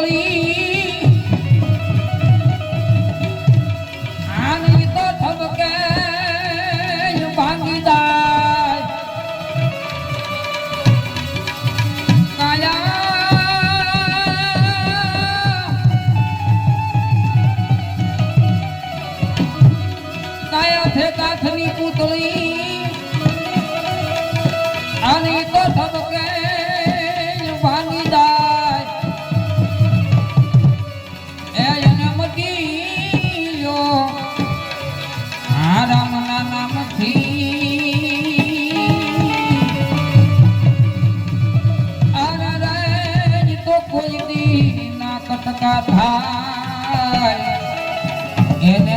believe.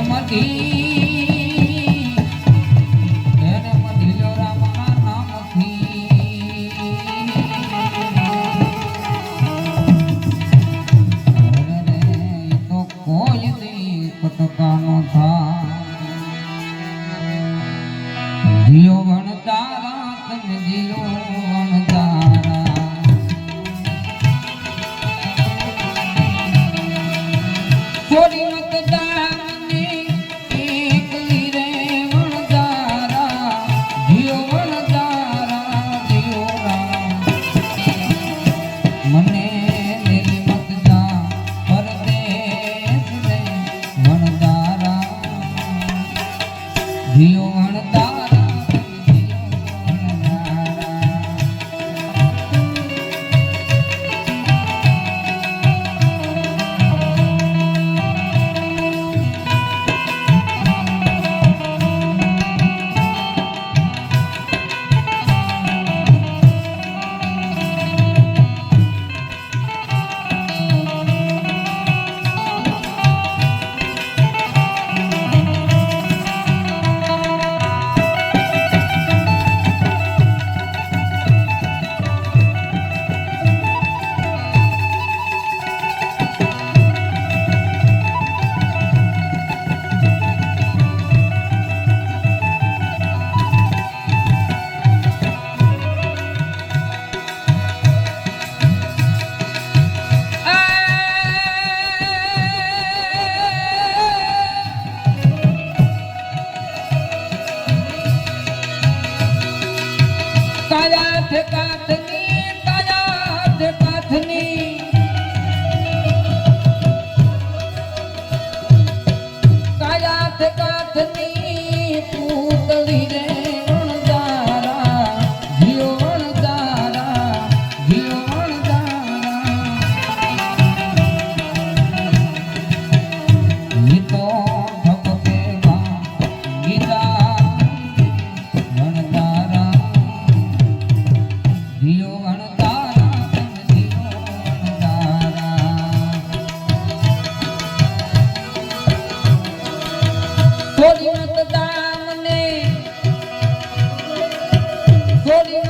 நமகீ Rio મારા થકાતની Ele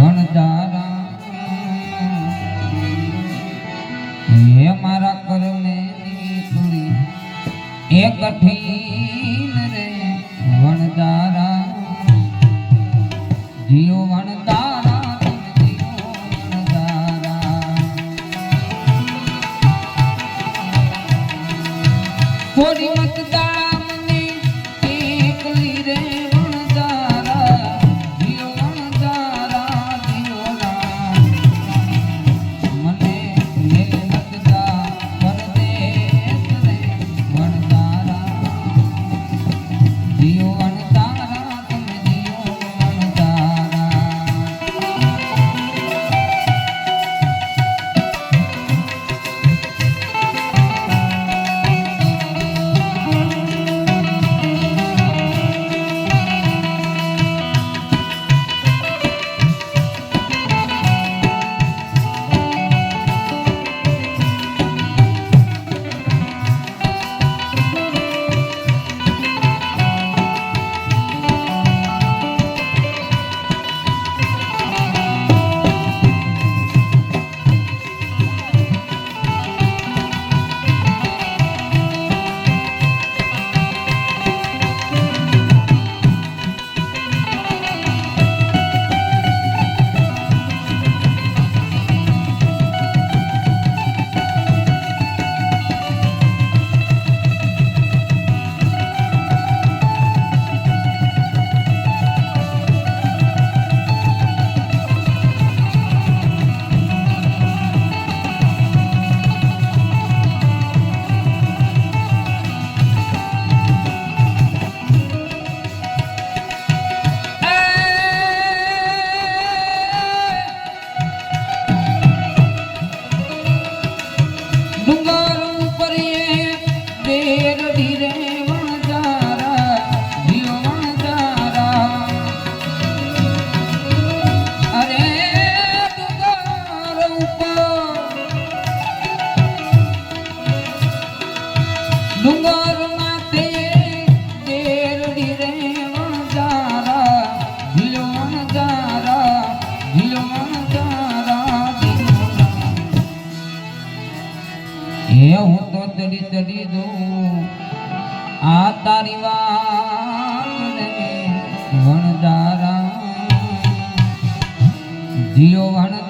Vanjara મારા કરમે થોડી એ કઠિન રે વણજારા જીઓ વણતા Por હે હું તો ચડી ચડી દઉં આ તારી વાત વણજારા જીઓ વણ